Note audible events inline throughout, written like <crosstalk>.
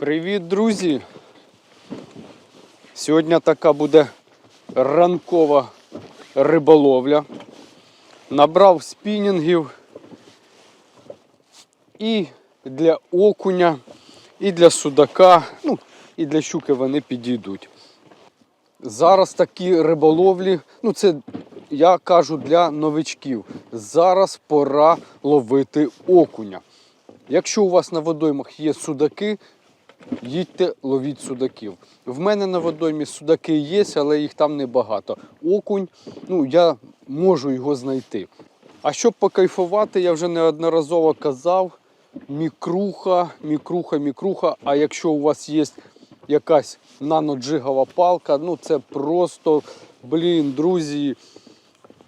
Привіт, друзі! Сьогодні така буде ранкова риболовля. Набрав спінінгів і для окуня, і для судака, ну, і для щуки вони підійдуть. Зараз такі риболовлі, ну це я кажу для новичків. Зараз пора ловити окуня. Якщо у вас на водоймах є судаки, їдьте ловіть судаків. В мене на водоймі судаки є, але їх там небагато. Окунь, ну я можу його знайти. А щоб покайфувати, я вже неодноразово казав: мікруха, мікруха, мікруха. А якщо у вас є якась наноджигова палка, ну це просто, блін, друзі.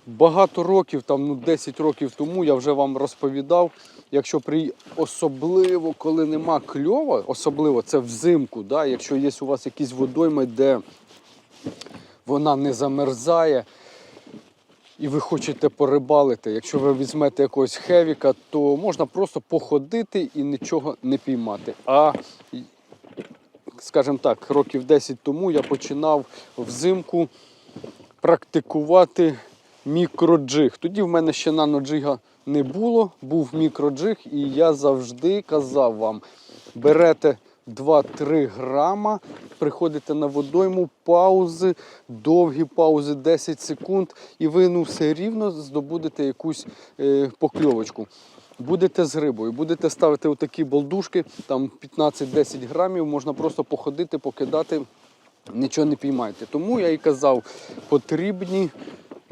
Багато років, там ну 10 років тому я вже вам розповідав, якщо при особливо коли нема кльова, особливо це взимку, да, якщо є у вас якісь водойми, де вона не замерзає, і ви хочете порибалити, якщо ви візьмете якогось хевіка, то можна просто походити і нічого не піймати. А скажімо так, років 10 тому я починав взимку практикувати мікроджиг. Тоді в мене ще наноджига не було, був мікроджиг, і я завжди казав вам: берете 2-3 грама, приходите на водойму, паузи, довгі паузи 10 секунд, і ви ну, все рівно здобудете якусь е, покльовочку. Будете з рибою, будете ставити отакі болдушки, там 15-10 грамів, можна просто походити, покидати, нічого не піймаєте. Тому я і казав, потрібні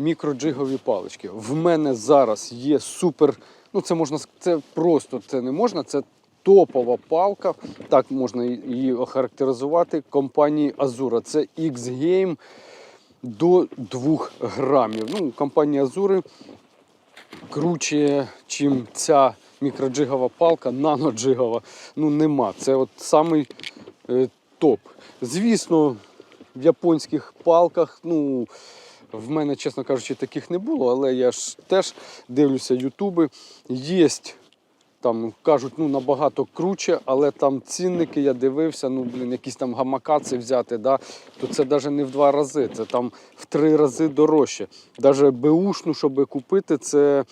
мікроджигові палички. В мене зараз є супер, ну це можна це просто це не можна, це топова палка, так можна її охарактеризувати компанії Azura. Це X-Game до 2 грамів. Ну, компанія Azuri круче, чим ця мікроджигова палка, наноджигова. Ну нема. Це от самий е, топ. Звісно, в японських палках, ну. В мене, чесно кажучи, таких не було, але я ж теж дивлюся ютуби. Є там кажуть, ну набагато круче, але там цінники я дивився, ну блін, якісь там гамакаци взяти, да, то це навіть не в два рази, це там в три рази дорожче. Навіть беушну, щоб купити, це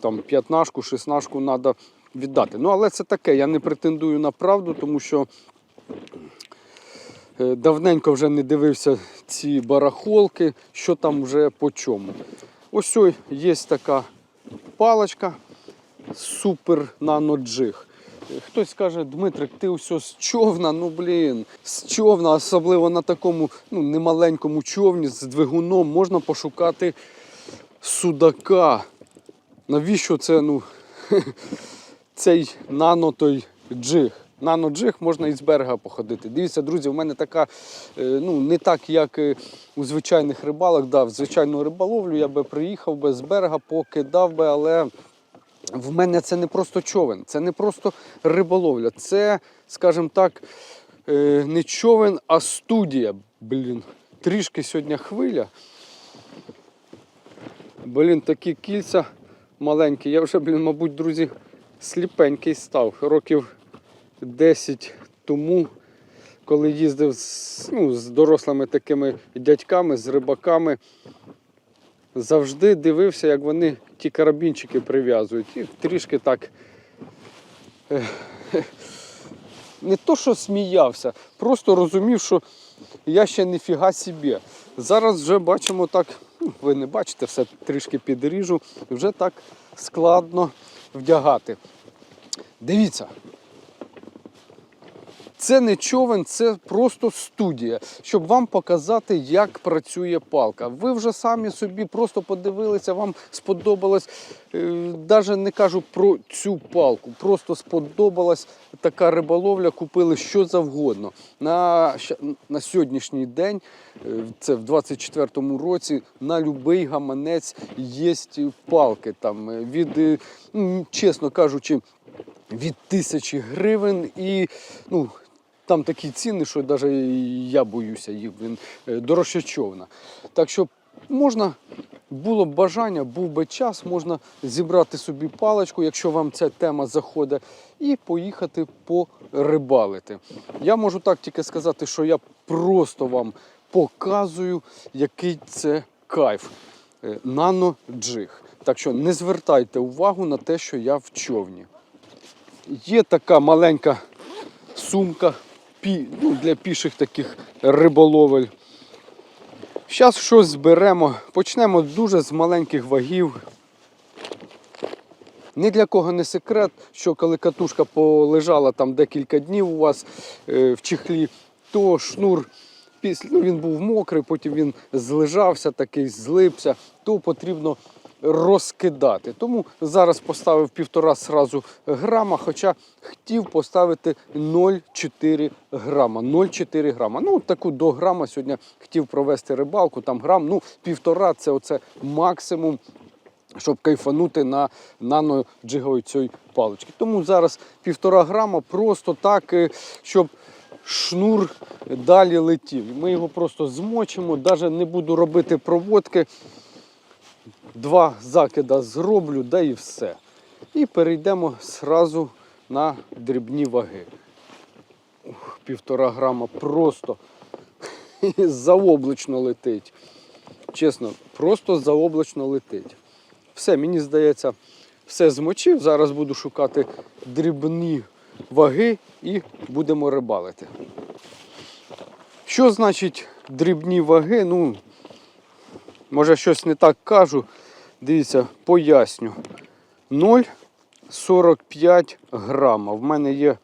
там п'ятнашку, шістнашку треба віддати. Ну, але це таке, я не претендую на правду, тому що давненько вже не дивився ці барахолки, що там вже по чому. Ось є така паличка, супер наноджиг. Хтось каже, Дмитрик, ти все з човна, ну блін, з човна, особливо на такому ну, немаленькому човні з двигуном можна пошукати судака. Навіщо це ну, <laughs> цей нано той джиг? Наноджиг можна із берега походити. Дивіться, друзі, в мене така, е, ну не так, як е, у звичайних рибалок. Да, в звичайну риболовлю я би приїхав би з берега, покидав би, але в мене це не просто човен, це не просто риболовля. Це, скажімо так, е, не човен, а студія. Блін, трішки сьогодні хвиля. Блін, такі кільця маленькі. Я вже, блін, мабуть, друзі, сліпенький став. Років 10 тому, коли їздив з, ну, з дорослими такими дядьками, з рибаками, завжди дивився, як вони ті карабінчики прив'язують. І трішки так. Не то, що сміявся, просто розумів, що я ще ніфіга собі. Зараз вже бачимо так, ну, ви не бачите, все трішки підріжу, вже так складно вдягати. Дивіться. Це не човен, це просто студія, щоб вам показати, як працює палка. Ви вже самі собі просто подивилися, вам сподобалось. Навіть не кажу про цю палку, просто сподобалась така риболовля, купили що завгодно. На, на сьогоднішній день, е, це в 24-му році, на будь-який гаманець є палки. Там, е, від, е, чесно кажучи, від тисячі гривень і ну, там такі ціни, що навіть я боюся їх він е, дорожче човна. Так що можна, було б бажання, був би час, можна зібрати собі паличку, якщо вам ця тема заходить, і поїхати рибалити. Я можу так тільки сказати, що я просто вам показую, який це кайф. Е, Нано-джиг. Так що не звертайте увагу на те, що я в човні. Є така маленька сумка ну, для піших таких риболовель. Зараз щось зберемо. Почнемо дуже з маленьких вагів. Ні для кого не секрет, що коли катушка полежала там декілька днів у вас е, в чехлі, то шнур після, ну, він був мокрий, потім він злежався, такий злипся, то потрібно розкидати. Тому зараз поставив півтора сразу грама, хоча хотів поставити 0,4 грама. 0,4 грама. Ну, таку до грама сьогодні хотів провести рибалку, там грам, ну, півтора це оце максимум щоб кайфанути на нано-джиговій цій паличці. Тому зараз півтора грама просто так, е, щоб шнур далі летів. Ми його просто змочимо, навіть не буду робити проводки. Два закида зроблю, да і все. І перейдемо зразу на дрібні ваги. Ух, півтора грама просто <laughs> заоблачно летить. Чесно, просто заоблачно летить. Все, мені здається, все змочив. Зараз буду шукати дрібні ваги і будемо рибалити. Що значить дрібні ваги? Ну, може щось не так кажу. Дивіться, поясню. 0,45 грама. В мене є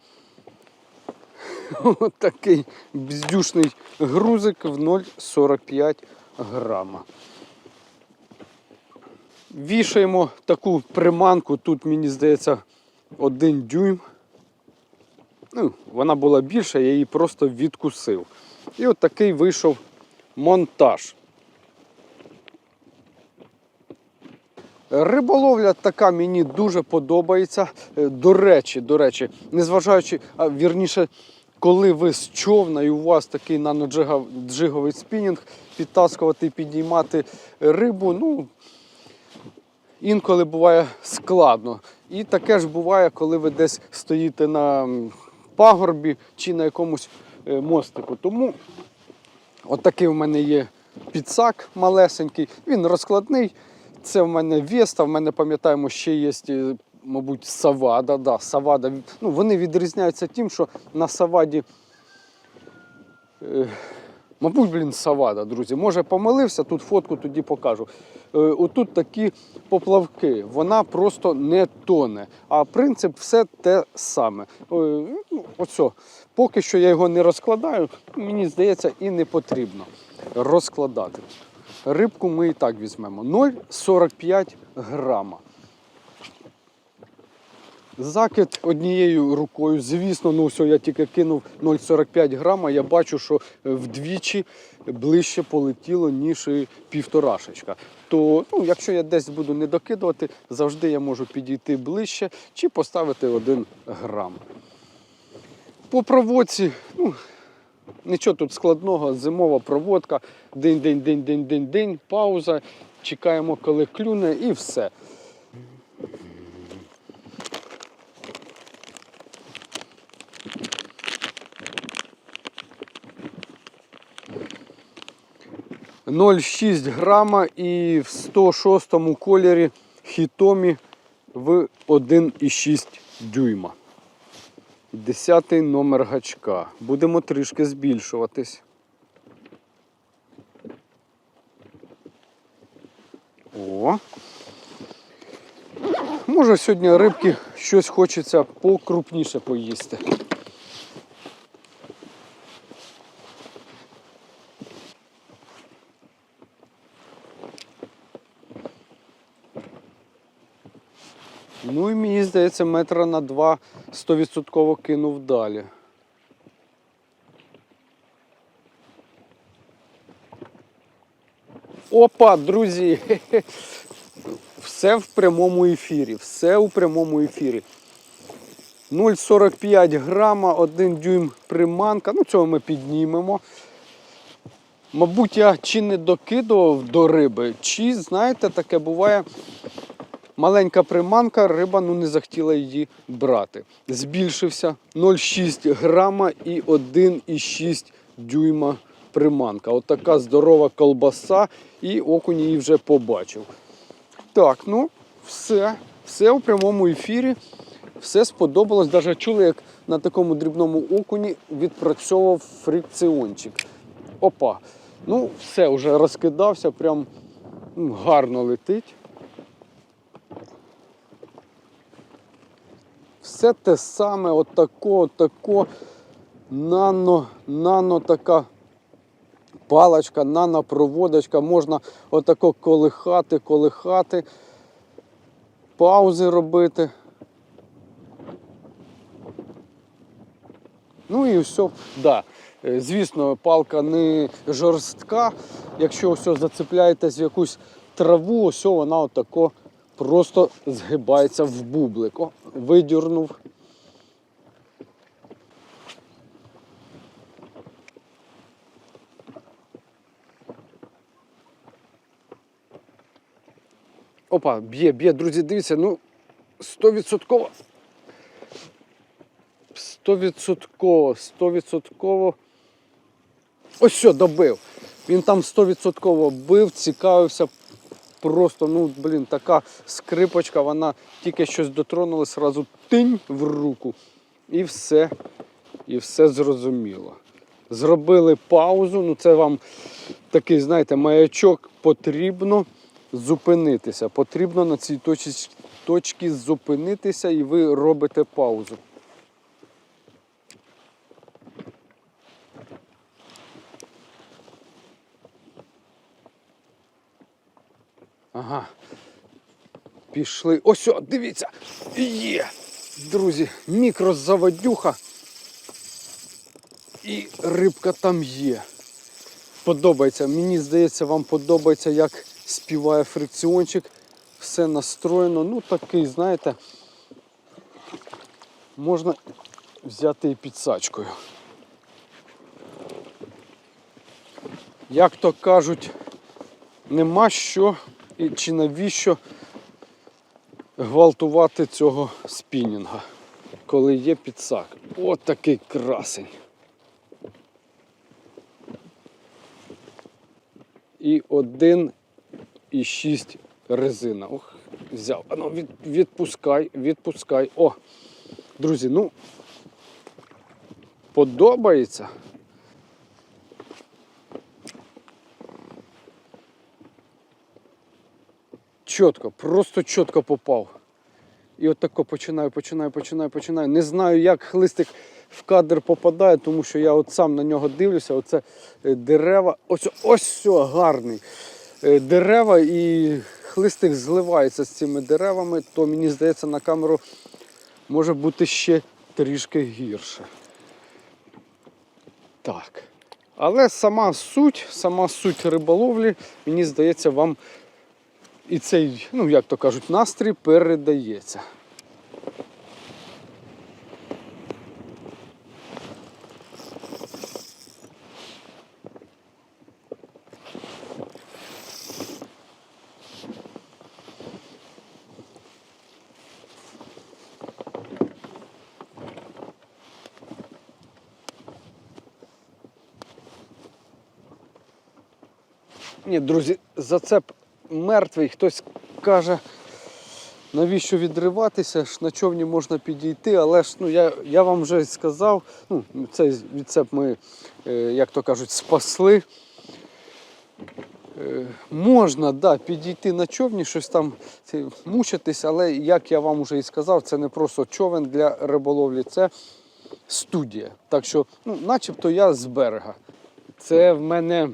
<laughs> такий бздюшний грузик в 0,45 грама. Вішаємо таку приманку, тут, мені здається, один дюйм. Ну, вона була більша, я її просто відкусив. І от такий вийшов монтаж. Риболовля така мені дуже подобається. Е, До речі, до речі, незважаючи, а вірніше, коли ви з човна і у вас такий наноджиговий спінінг, підтаскувати і підіймати рибу, ну, інколи буває складно. І таке ж буває, коли ви десь стоїте на пагорбі чи на якомусь е, мостику. Тому отакий в мене є підсак малесенький, він розкладний. Це в мене Веста, в мене пам'ятаємо, ще є, е, мабуть, Савада. Да, Савада. Ну, вони відрізняються тим, що на Саваді. Е, Мабуть, блін, Савада, друзі. Може помилився, тут фотку тоді покажу. Е, отут такі поплавки, вона просто не тоне. А принцип все те саме. Ну. Поки що я його не розкладаю, мені здається, і не потрібно розкладати. Рибку ми і так візьмемо. 0,45 грама. Закид однією рукою. Звісно, ну все, я тільки кинув 0,45 грама. Я бачу, що вдвічі ближче полетіло, ніж півторашечка. То, ну, якщо я десь буду не докидувати, завжди я можу підійти ближче чи поставити 1 грам. По проводці, ну, нічого тут складного, зимова проводка, день, день, день, день, день, день, пауза. Чекаємо, коли клюне, і все. – 0,6 грама і в 106 кольорі хітомі в 1,6 дюйма. Десятий номер гачка. Будемо трішки збільшуватись. О. Може сьогодні рибки щось хочеться покрупніше поїсти. Ну і мені здається, метра на два 100% кинув далі. Опа, друзі! <laughs> Все в прямому ефірі. Все у прямому ефірі. 0,45 грама, 1 дюйм приманка. Ну, цього ми піднімемо. Мабуть, я чи не докидував до риби, чи, знаєте, таке буває, маленька приманка, риба ну, не захотіла її брати. Збільшився 0,6 грама і 1,6 дюйма приманка. От така здорова колбаса, і окунь її вже побачив. Так, ну все, все у прямому ефірі. Все сподобалось. Даже чули, як на такому дрібному окуні відпрацьовував фрикціончик. Опа. Ну, все, вже розкидався, прям гарно летить. Все те саме, отако, отако, нано, нано така паличка, нанопроводочка, можна отако колихати, колихати, паузи робити. Ну і все, да. Е, Звісно, палка не жорстка. Якщо все зацепляєтесь в якусь траву, ось вона отако просто згибається в бублик. О, видюрнув. Опа, б'є, б'є, друзі, дивіться, ну 100%. Стовідсотково, стовідсотково. Ось що, добив. Він там стовідсотково бив, цікавився. Просто, ну, блін, така скрипочка, вона тільки щось дотронула, сразу тинь в руку. І все, і все зрозуміло. Зробили паузу, ну це вам такий, знаєте, маячок потрібно зупинитися. Потрібно на цій точці, точці зупинитися і ви робите паузу. Ага. Пішли. Ось, о, дивіться. Є. Друзі, мікрозаводюха. І рибка там є. Подобається. Мені здається, вам подобається, як співає фрикціончик. Все настроєно. Ну, такий, знаєте, можна взяти і підсачкою. Як то кажуть, нема що і чи навіщо гвалтувати цього спінінга, коли є підсак. От такий красень. І один і шість резина. Ох, взяв. А ну від, відпускай, відпускай. О, друзі, ну подобається. Чітко, просто чітко попав. І от тако починаю, починаю, починаю, починаю. Не знаю, як хлистик в кадр попадає, тому що я от сам на нього дивлюся. Оце е, дерева. Ось ось все, гарний. Е, Дерева і хлистик зливається з цими деревами, то мені здається, на камеру може бути ще трішки гірше. Так. Але сама суть, сама суть риболовлі, мені здається, вам і цей, ну як то кажуть, настрій передається. Ні, друзі, зацеп мертвий. Хтось каже, навіщо відриватися, ж на човні можна підійти, але ж ну, я, я вам вже сказав, ну, цей відцеп ми, е, як то кажуть, спасли. Е, Можна да, підійти на човні, щось там мучитись, але як я вам вже і сказав, це не просто човен для риболовлі, це студія. Так що, ну, начебто я з берега. Це в мене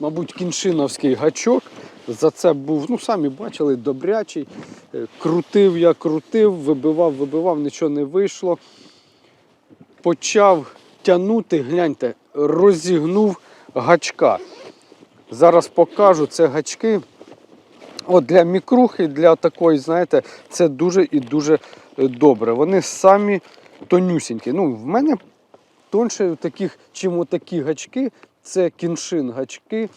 мабуть, кіншиновський гачок. За це був, ну самі бачили, добрячий. Е, Крутив я крутив, вибивав, вибивав, нічого не вийшло. Почав тягнути, гляньте, розігнув гачка. Зараз покажу це гачки. От для мікрухи, для такої, знаєте, це дуже і дуже е, добре. Вони самі тонюсінькі. Ну, в мене тонше таких, чим отакі гачки, це кіншин гачки.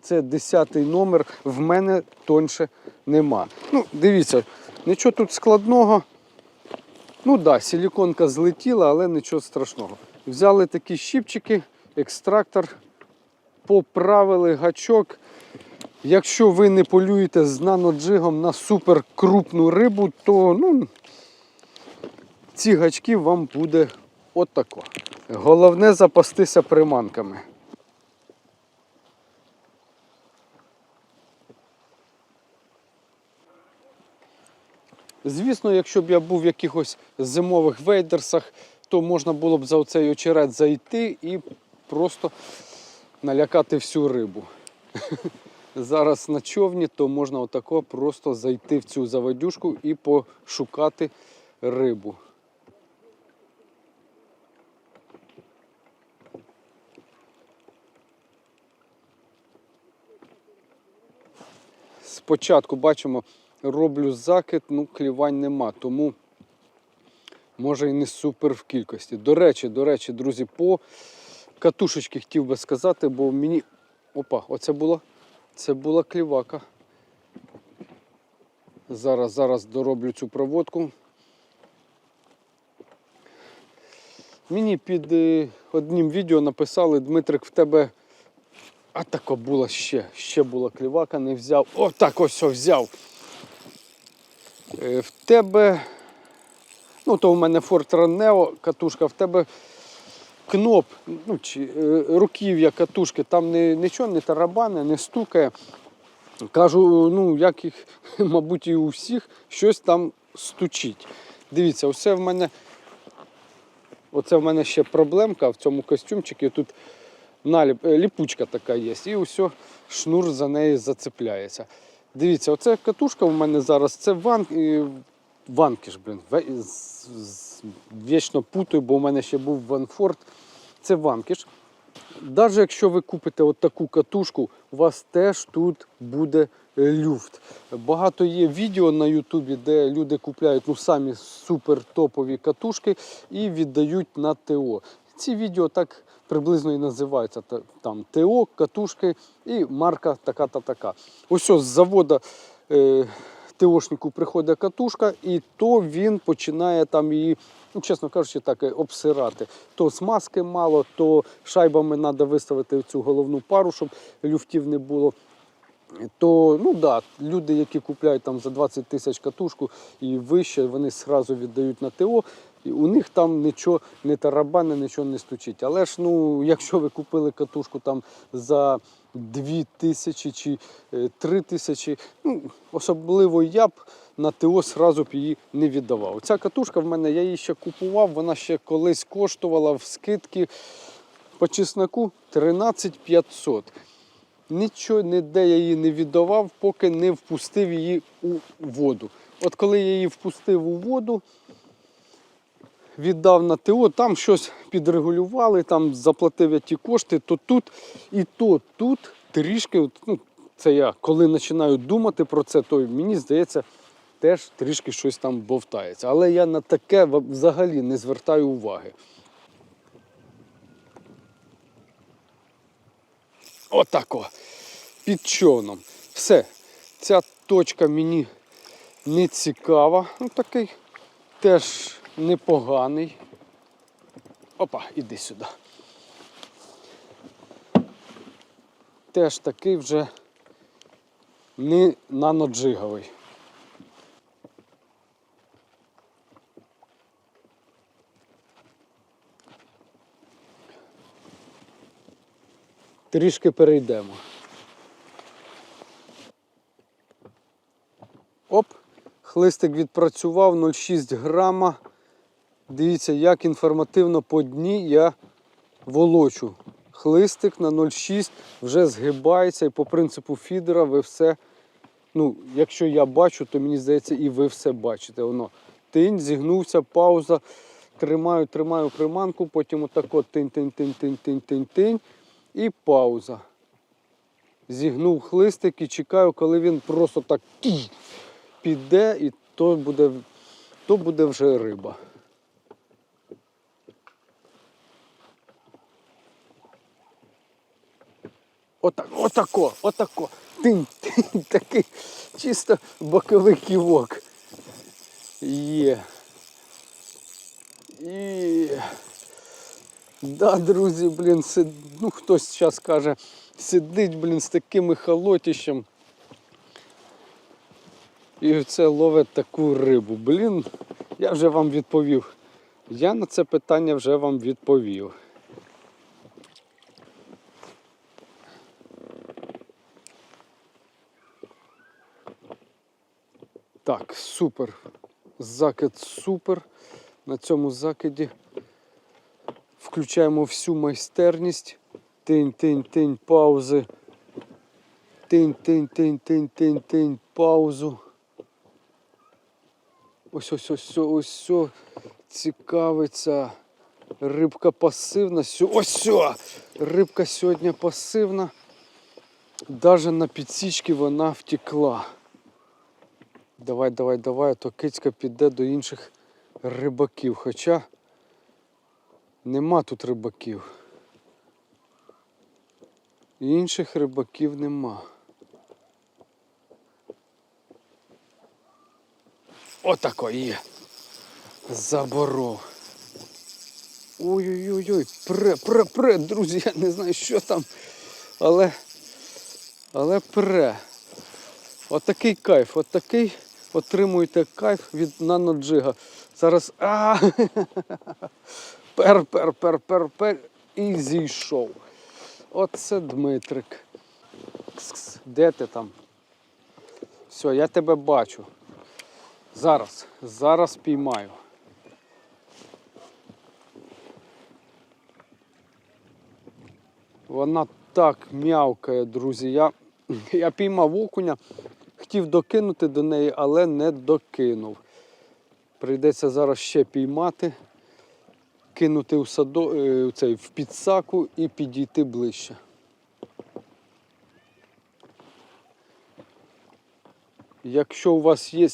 Це 10 номер, в мене тоньше нема. Ну, дивіться, нічого тут складного. Ну так, да, силіконка злетіла, але нічого страшного. Взяли такі щипчики, екстрактор, поправили гачок. Якщо ви не полюєте з наноджигом на супер крупну рибу, то ну, ці гачки вам буде отако. Головне запастися приманками. Звісно, якщо б я був в якихось зимових вейдерсах, то можна було б за оцей очерет зайти і просто налякати всю рибу. <laughs> Зараз на човні, то можна отако просто зайти в цю заводюшку і пошукати рибу. Спочатку бачимо, роблю закид, ну клівань нема, тому може і не супер в кількості. До речі, до речі, друзі, по катушечки хотів би сказати, бо мені. Опа, оце була, це була клівака. Зараз, зараз дороблю цю проводку. Мені під е, одним відео написали, Дмитрик, в тебе а тако була ще, ще була клівака, не взяв. О, так ось взяв. Е, В тебе, ну то у мене Fortran Neo катушка, в тебе кноп, ну, чи, е, руків'я катушки, там не, нічого не тарабане, не стукає. Кажу, ну, як їх, <laughs> мабуть, і у всіх, щось там стучить. Дивіться, оце в мене, оце в мене ще проблемка в цьому костюмчику. Тут наліп, е, ліпучка така є, і усе, шнур за неї зацепляється. Дивіться, оце катушка у мене зараз, це ван, ванкіш, блін. Вічно путаю, бо у мене ще був ванфорд. Це ванкіш. Навіть якщо ви купите от таку катушку, у вас теж тут буде люфт. Багато є відео на Ютубі, де люди купляють ну, самі супер топові катушки і віддають на ТО. Ці відео так приблизно і називаються. Там ТО, катушки і марка така та така. Ось з завода е, ТОшнику приходить катушка, і то він починає там її, ну, чесно кажучи, так е, обсирати. То смазки мало, то шайбами треба виставити цю головну пару, щоб люфтів не було. То ну да, люди, які купляють там за 20 тисяч катушку і вище, вони одразу віддають на ТО. У них там нічого не тарабане, нічого не стучить. Але ж ну, якщо ви купили катушку там за 2 тисячі чи 3 тисячі, ну, особливо я б на ТО одразу б її не віддавав. Ця катушка в мене, я її ще купував, вона ще колись коштувала в скидки по чесноку 13 500. Нічого ніде я її не віддавав, поки не впустив її у воду. От коли я її впустив у воду, віддав на ТО, там щось підрегулювали, там заплатив я ті кошти, то тут і то тут трішки, ну, це я коли починаю думати про це, то мені здається, теж трішки щось там бовтається. Але я на таке взагалі не звертаю уваги. Отако. Під човном. Все. Ця точка мені не цікава. Ну, такий теж непоганий. Опа, іди сюди. Теж такий вже не наноджиговий. Трішки перейдемо. Оп, хлистик відпрацював 0,6 грама. Дивіться, як інформативно по дні я волочу. Хлистик на 0,6 вже згибається і по принципу фідера ви все. Ну, якщо я бачу, то мені здається, і ви все бачите. Воно тинь, зігнувся, пауза. Тримаю, тримаю приманку, потім отако тинь, тинь, тинь, тинь, тинь, тинь, тинь. І пауза. Зігнув хлистик і чекаю, коли він просто так піде, і то буде, то буде вже риба. Отак, отако, отако. Тинь, тинь, такий чисто боковий ківок. Є. І... Да, друзі, блін, сид... ну хтось зараз каже, сидить, блін, з таким холотищем. І це ловить таку рибу. Блін, я вже вам відповів. Я на це питання вже вам відповів. Так, супер. Закид супер. На цьому закиді включаємо всю майстерність. Тинь, тинь, тинь, паузи. Тинь, тинь, тинь, тинь, тинь, тинь, паузу. Ось ось ось ось ось цікавиться. Рибка пасивна. Ось! Рибка сьогодні пасивна. Даже на підсічки вона втекла. Давай, давай, давай, то кицька піде до інших рибаків. Хоча нема тут рибаків. Інших рибаків нема. Отако є. Заборов. Ой-ой-ой, пре, пре, пре, друзі, я не знаю, що там. Але. Але пре. Отакий кайф, отакий отримуєте кайф від наноджига. Зараз. А! Пер, пер, пер, пер, пер. І зійшов. Оце Дмитрик. Кс-кс. Де ти там? Все, я тебе бачу. Зараз, зараз піймаю. Вона так м'явкає, друзі. Я, я піймав окуня, хотів докинути до неї, але не докинув. Прийдеться зараз ще піймати, кинути у садо, е, цей, в підсаку і підійти ближче. Якщо у вас є.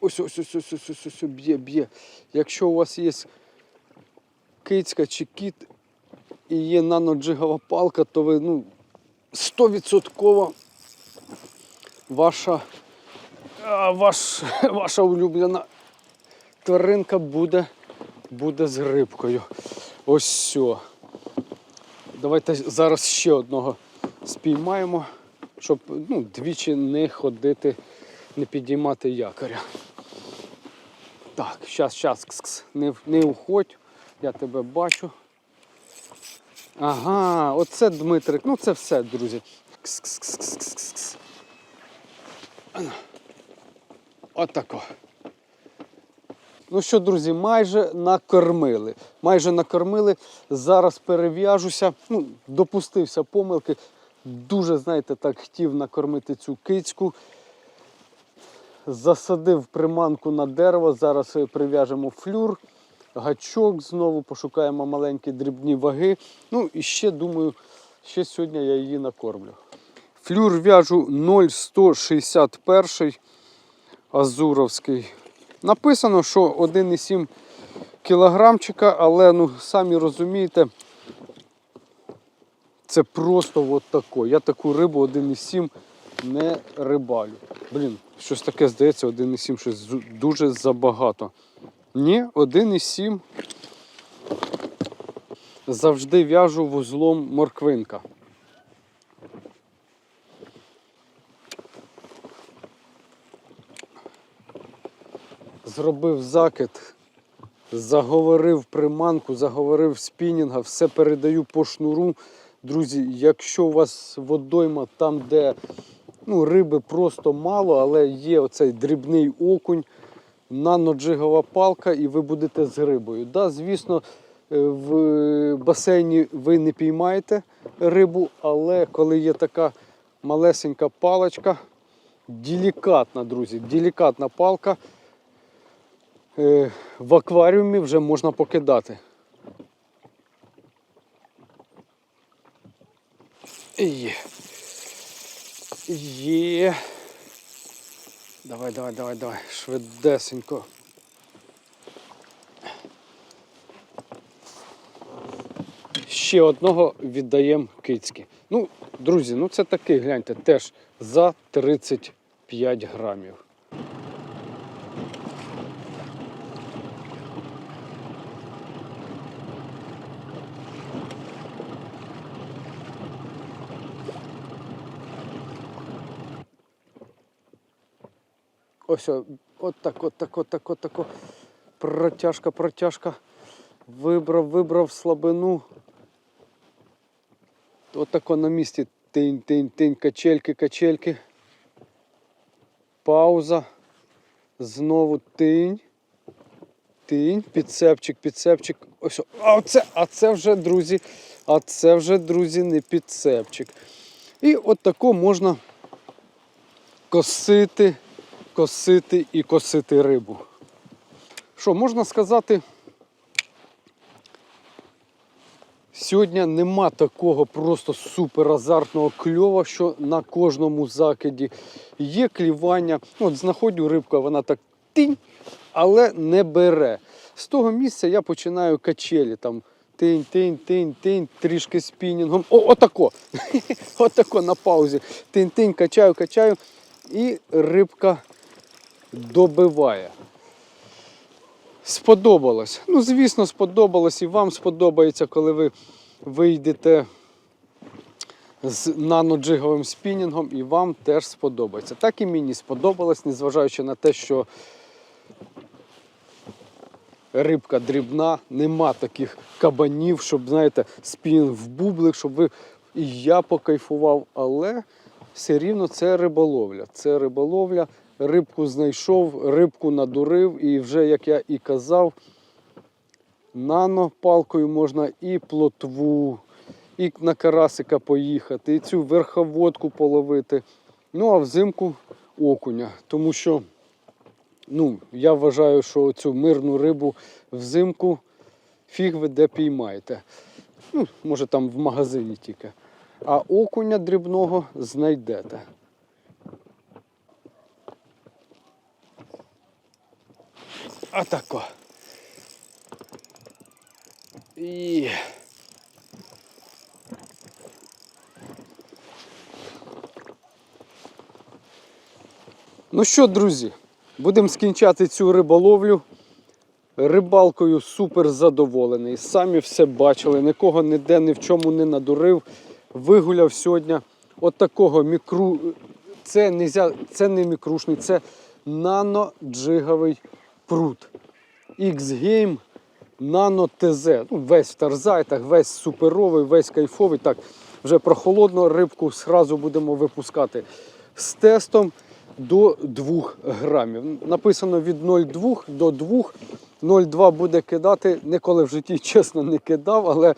Ось ось ось ось ось ось ось б'є, б'є. Якщо у вас є кицька чи кіт і є наноджигова палка, то ви ну, 100% ваша, ваш, <laughs> ваша улюблена тваринка буде, буде з рибкою. Ось все. Давайте зараз ще одного спіймаємо, щоб ну, двічі не ходити, не підіймати якоря. Так, щас, щас, кс -кс. Не, не уходь, я тебе бачу. Ага, оце Дмитрик. Ну це все, друзі. Кс -кс -кс -кс -кс -кс. Отако. Ну що, друзі, майже накормили. Майже накормили. Зараз перев'яжуся. Ну, допустився помилки. Дуже, знаєте, так хотів накормити цю кицьку. Засадив приманку на дерево. Зараз е, прив'яжемо флюр, гачок, знову пошукаємо маленькі дрібні ваги. Ну і ще думаю, ще сьогодні я її накормлю. Флюр в'яжу 0,161 азуровський. Написано, що 1,7 кілограмчика, але ну, самі розумієте, це просто от тако. Я таку рибу 1,7 не рибалю. Блін, щось таке здається, 1,7 щось дуже забагато. Ні, 1,7 завжди в'яжу вузлом морквинка. Зробив закид, заговорив приманку, заговорив спінінга, все передаю по шнуру. Друзі, якщо у вас водойма там, де ну, риби просто мало, але є оцей дрібний окунь, наноджигова палка, і ви будете з рибою. Да, звісно, е, в басейні ви не піймаєте рибу, але коли є така малесенька паличка, делікатна, друзі, делікатна палка, в акваріумі вже можна покидати. Є. Є. Давай, давай, давай, давай. Швидесенько. ще одного віддаємо кицьки. Ну, друзі, ну це такий, гляньте, теж за 35 грамів. Ось, от так, от так, от так, от так. Протяжка, протяжка. Вибрав, вибрав слабину. От тако на місці. Тинь, тинь, тинь, качельки, качельки. Пауза. Знову тинь. Тинь, підцепчик, підцепчик. Ось. А це, а це вже, друзі, а це вже, друзі, не підцепчик. І от тако можна косити, косити і косити рибу. Що, можна сказати, сьогодні нема такого просто супер азартного кльова, що на кожному закиді є клівання. Ну, От знаходжу рибку, вона так тинь, але не бере. З того місця я починаю качелі там. Тинь, тинь, тинь, тинь, трішки спінінгом. О, отако. <laughs> отако на паузі. Тинь, тинь, качаю, качаю. І рибка добиває. Сподобалось. Ну, звісно, сподобалось і вам сподобається, коли ви вийдете з наноджиговим спінінгом, і вам теж сподобається. Так і мені сподобалось, незважаючи на те, що рибка дрібна, нема таких кабанів, щоб, знаєте, спінінг в бублик, щоб ви і я покайфував, але все рівно це риболовля. Це риболовля. Рибку знайшов, рибку надурив, і вже, як я і казав, нанопалкою можна і плотву, і на карасика поїхати, і цю верховодку половити. Ну а взимку окуня. Тому що ну, я вважаю, що цю мирну рибу взимку фіг ви де піймаєте. Ну, може там в магазині тільки. А окуня дрібного знайдете. Атако. І... Ну що, друзі, будемо скінчати цю риболовлю. Рибалкою супер задоволений. Самі все бачили, нікого ніде ні в чому не надурив. Вигуляв сьогодні от такого мікру. Це, нельзя... це не мікрушний, це наноджиговий прут. X-Game Nano TZ. Ну, весь в тарзайтах, весь суперовий, весь кайфовий. Так, вже прохолодно рибку зразу будемо випускати з тестом до 2 грамів. Написано від 0,2 до 2. 0,2 буде кидати. Ніколи в житті, чесно, не кидав, але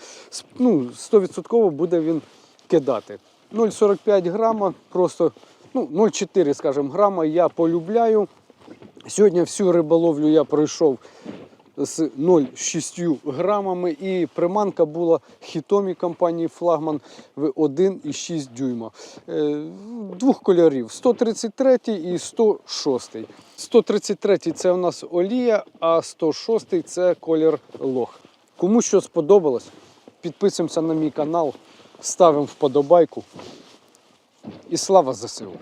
ну, 100% буде він кидати. 0,45 грама, просто ну, 0,4 скажімо, грама я полюбляю. Сьогодні всю риболовлю я пройшов з 0,6 грамами і приманка була хітомі компанії Флагман в 1,6 дюйма. Е, Двох кольорів 133 і 106. 133 це у нас олія, а 106 це колір лох. Кому що сподобалось, підписуємося на мій канал, ставимо вподобайку. І слава ЗСУ!